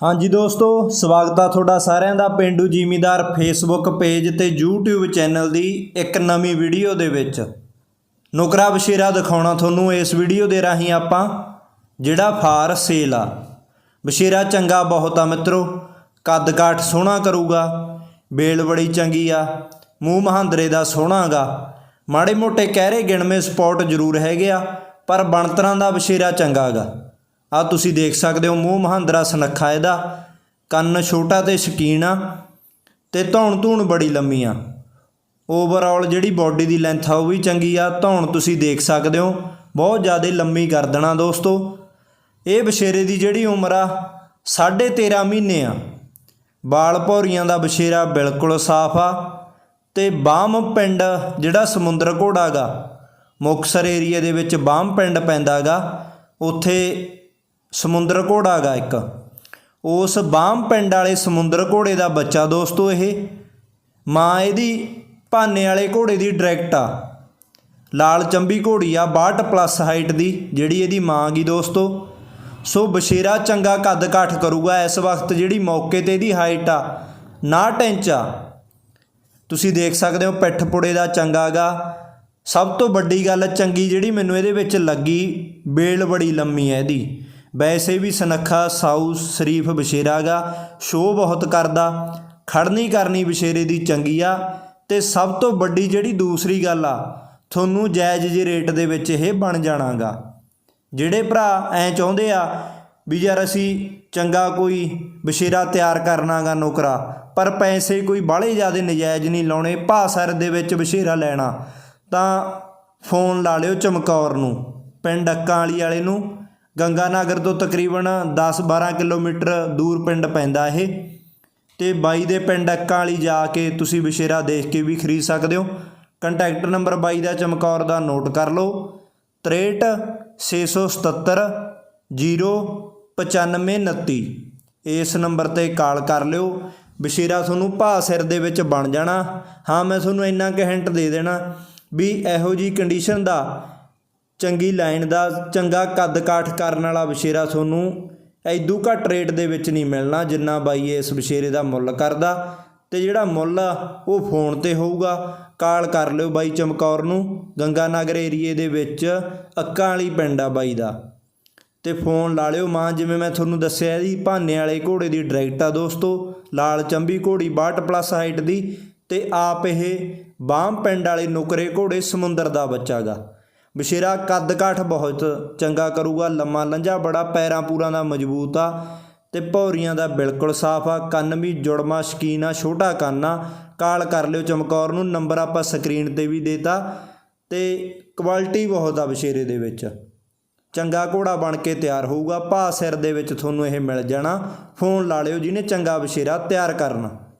ਹਾਂਜੀ ਦੋਸਤੋ, ਸਵਾਗਤ ਆ ਤੁਹਾਡਾ ਸਾਰਿਆਂ ਦਾ ਪਿੰਡੂ ਜ਼ਿਮੀਦਾਰ ਫੇਸਬੁੱਕ ਪੇਜ ਤੇ YouTube ਚੈਨਲ ਦੀ ਇੱਕ ਨਵੀਂ ਵੀਡੀਓ ਦੇ ਵਿੱਚ। ਨੁਕਰਾ ਬਸ਼ੀਰਾ ਦਿਖਾਉਣਾ ਤੁਹਾਨੂੰ ਇਸ ਵੀਡੀਓ ਦੇ ਰਾਹੀਂ ਆਪਾਂ, ਜਿਹੜਾ ਫਾਰ ਸੇਲ ਆ। ਬਸ਼ੀਰਾ ਚੰਗਾ ਬਹੁਤ ਆ ਮਿੱਤਰੋ ਕੱਦ ਕਾਠ ਸੋਹਣਾ ਕਰੂਗਾ, ਬੇਲ ਬੜੀ ਚੰਗੀ ਆ, ਮੂੰਹ ਮਹਾਂਦਰੇ ਦਾ ਸੋਹਣਾਗਾ। ਮਾੜੇ ਮੋਟੇ ਕਹਿਰੇ ਗਿਣਵੇਂ ਸਪੌਟ ਜ਼ਰੂਰ ਹੈਗੇ ਆ, ਪਰ ਬਣਤਰਾਂ ਦਾ ਬਸ਼ੀਰਾ ਚੰਗਾਗਾ। ਆ ਤੁਸੀਂ ਦੇਖ ਸਕਦੇ ਹੋ ਮੂੰਹ ਮਹਾਂਦਰਾ ਸਨੱਖਾ ਇਹਦਾ। ਕੰਨ ਛੋਟਾ ਤੇ ਸ਼ਕੀਨ ਆ ਤੇ ਧੌਣ ਧੂਣ ਬੜੀ ਲੰਮੀ ਆ। ਓਵਰਆਲ ਜਿਹੜੀ ਬਾਡੀ ਦੀ ਲੈਂਥ ਆ ਉਹ ਵੀ ਚੰਗੀ ਆ। ਧੌਣ ਤੁਸੀਂ ਦੇਖ ਸਕਦੇ ਹੋ, ਬਹੁਤ ਜ਼ਿਆਦਾ ਲੰਮੀ ਕਰ ਦੇਣਾ ਦੋਸਤੋ। ਇਹ ਬਸ਼ੇਰੇ ਦੀ ਜਿਹੜੀ ਉਮਰ ਆ 13.5 ਮਹੀਨੇ ਆ। ਬਾਲ ਭੌਰੀਆਂ ਦਾ ਬਸ਼ੇਰਾ ਬਿਲਕੁਲ ਸਾਫ਼ ਆ ਤੇ ਬਾਮ ਪਿੰਡ ਜਿਹੜਾ ਸਮੁੰਦਰ ਘੋੜਾ ਗਾ ਮੁਕਸਰ ਏਰੀਆ ਦੇ ਵਿੱਚ ਬਾਮ ਪਿੰਡ ਪੈਂਦਾਗਾ, ਉੱਥੇ ਸਮੁੰਦਰ ਘੋੜਾ ਗਾ ਇੱਕ। ਉਸ ਬਾਮ ਪਿੰਡ ਵਾਲੇ ਸਮੁੰਦਰ ਘੋੜੇ ਦਾ ਬੱਚਾ ਦੋਸਤੋ ਇਹ। ਮਾਂ ਇਹਦੀ ਭਾਨੇ ਵਾਲੇ ਘੋੜੇ ਦੀ ਡਾਇਰੈਕਟ ਆ। ਲਾਲ ਚੰਬੀ ਘੋੜੀ ਆ 62 ਪਲੱਸ ਹਾਈਟ ਦੀ, ਜਿਹੜੀ ਇਹਦੀ ਮਾਂ ਗਈ ਦੋਸਤੋ। ਸੋ ਬਸ਼ੇਰਾ ਚੰਗਾ ਕੱਦ ਕਾਠ ਕਰੂਗਾ ਇਸ ਵਕਤ, ਜਿਹੜੀ ਮੌਕੇ ਤੇ ਇਹਦੀ ਹਾਈਟ ਆ 59 ਇੰਚ ਆ। ਤੁਸੀਂ ਦੇਖ ਸਕਦੇ ਹੋ ਪਿੱਠ ਪੁੜੇ ਦਾ ਚੰਗਾਗਾ ਸਭ ਤੋਂ ਵੱਡੀ ਗੱਲ ਚੰਗੀ ਜਿਹੜੀ ਮੈਨੂੰ ਇਹਦੇ ਵਿੱਚ ਲੱਗੀ, ਬੇਲ ਬੜੀ ਲੰਮੀ ਹੈ ਇਹਦੀ। ਵੈਸੇ ਵੀ ਸਨੱਖਾ ਸਾਊ ਸ਼ਰੀਫ ਬਸ਼ੇਰਾਗਾ, ਸ਼ੋਅ ਬਹੁਤ ਕਰਦਾ। ਖੜਨੀ ਕਰਨੀ ਬਸ਼ੇਰੇ ਦੀ ਚੰਗੀ ਆ। ਤੇ ਸਭ ਤੋਂ ਵੱਡੀ ਜਿਹੜੀ ਦੂਸਰੀ ਗੱਲ ਆ, ਤੁਹਾਨੂੰ ਜਾਇਜ਼ ਜੇ ਰੇਟ ਦੇ ਵਿੱਚ ਇਹ ਬਣ ਜਾਣਾਗਾ। ਜਿਹੜੇ ਭਰਾ ਐ ਚਾਹੁੰਦੇ ਆ ਵੀ ਯਾਰ ਅਸੀਂ ਚੰਗਾ ਕੋਈ ਬਸ਼ੇਰਾ ਤਿਆਰ ਕਰਨਾਗਾ ਨੌਕਰਾ, ਪਰ ਪੈਸੇ ਕੋਈ ਬਾਹਲੇ ਜ਼ਿਆਦਾ ਨਜਾਇਜ਼ ਨਹੀਂ ਲਾਉਣੇ ਭਾਸਰ ਦੇ ਵਿੱਚ ਬਸ਼ੇਰਾ ਲੈਣਾ, ਤਾਂ ਫੋਨ ਲਾ ਲਿਓ ਚਮਕੌਰ ਨੂੰ, ਪਿੰਡ ਅੱਕਾਂ ਵਾਲੀ ਵਾਲੇ ਨੂੰ। ਗੰਗਾ ਨਗਰ ਤੋਂ ਤਕਰੀਬਨ 10-12 ਕਿਲੋਮੀਟਰ ਦੂਰ ਪਿੰਡ ਪੈਂਦਾ ਇਹ। ਤੇ ਬਾਈ ਦੇ ਪਿੰਡ ਅੱਕਾਂ ਵਾਲੀ ਜਾ ਕੇ ਤੁਸੀਂ ਬਸ਼ੇਰਾ ਦੇਖ ਕੇ ਵੀ ਖਰੀਦ ਸਕਦੇ ਹੋ। ਕੰਟੈਕਟ ਨੰਬਰ ਬਾਈ ਦਾ ਚਮਕੌਰ ਦਾ ਨੋਟ ਕਰ ਲਓ। 63 677 09529 ਇਸ ਨੰਬਰ ਤੇ ਕਾਲ ਕਰ ਲਿਓ। ਬਸ਼ੀਰਾ ਤੁਹਾਨੂੰ ਭਾ ਸਿਰ ਦੇ ਵਿੱਚ ਬਣ ਜਾਣਾ। ਹਾਂ, ਮੈਂ ਤੁਹਾਨੂੰ ਇੰਨਾ ਕੁ ਹਿੰਟ ਦੇ ਦੇਣਾ ਵੀ ਇਹੋ ਜੀ ਕੰਡੀਸ਼ਨ ਦਾ ਚੰਗੀ ਲਾਈਨ ਦਾ ਚੰਗਾ ਕੱਦ ਕਾਠ ਕਰਨ ਵਾਲਾ ਬਸ਼ੇਰਾ ਤੁਹਾਨੂੰ ਐਦੂ ਘੱਟ ਰੇਟ ਦੇ ਵਿੱਚ ਨਹੀਂ ਮਿਲਣਾ, ਜਿੰਨਾ ਬਾਈ ਇਸ ਬਸ਼ੇਰੇ ਦਾ ਮੁੱਲ ਕਰਦਾ। ਤੇ ਜਿਹੜਾ ਮੁੱਲ ਆ, ਉਹ ਫੋਨ ਤੇ ਹੋਊਗਾ। ਕਾਲ ਕਰ ਲਿਓ ਬਾਈ ਚਮਕੌਰ ਨੂੰ। ਗੰਗਾ ਨਗਰ ਏਰੀਏ ਦੇ ਵਿੱਚ ਅੱਕਾਂ ਵਾਲੀ ਪਿੰਡ ਆ ਬਾਈ ਦਾ। ਤੇ ਫੋਨ ਲਾ ਲਿਓ ਮਾਂ, ਜਿਵੇਂ ਮੈਂ ਤੁਹਾਨੂੰ ਦੱਸਿਆ ਜੀ, ਭਾਨੇ ਵਾਲੇ ਘੋੜੇ ਦੀ ਡਾਇਰੈਕਟ ਆ ਦੋਸਤੋ। ਲਾਲ ਚੰਬੀ ਘੋੜੀ 62 ਪਲੱਸ ਹਾਈਟ ਦੀ। ਤੇ ਆਪ ਇਹ ਬਾਮ ਪਿੰਡ ਵਾਲੇ ਨੁਕਰੇ ਘੋੜੇ ਸਮੁੰਦਰ ਦਾ ਬੱਚਾਗਾ ਬਸ਼ੇਰਾ ਕੱਦ ਕਾਠ ਬਹੁਤ ਚੰਗਾ ਕਰੂਗਾ, ਲੰਮਾ ਲੰਝਾ ਬੜਾ, ਪੈਰਾਂ ਪੂਰਾਂ ਦਾ ਮਜ਼ਬੂਤ ਆ ਤੇ ਭੌਰੀਆਂ ਦਾ ਬਿਲਕੁਲ ਸਾਫ਼ ਆ। ਕੰਨ ਵੀ ਜੁੜਮਾ, ਸ਼ਕੀਨ ਆ, ਛੋਟਾ ਕੰਨ ਆ। ਕਾਲ ਕਰ ਲਿਓ ਚਮਕੌਰ ਨੂੰ, ਨੰਬਰ ਆਪਾਂ ਸਕਰੀਨ ਤੇ ਵੀ ਦੇਤਾ ਤੇ ਕੁਆਲਿਟੀ ਬਹੁਤ ਆ ਬਸ਼ੇਰੇ ਦੇ ਵਿੱਚ। ਚੰਗਾ ਘੋੜਾ ਬਣ ਕੇ ਤਿਆਰ ਹੋਊਗਾ ਭਾ ਸਿਰ ਦੇ ਵਿੱਚ ਤੁਹਾਨੂੰ ਇਹ ਮਿਲ ਜਾਣਾ। ਫੋਨ ਲਾ ਲਿਓ ਜਿਹਨੇ ਚੰਗਾ ਬਸ਼ੇਰਾ ਤਿਆਰ ਕਰਨਾ।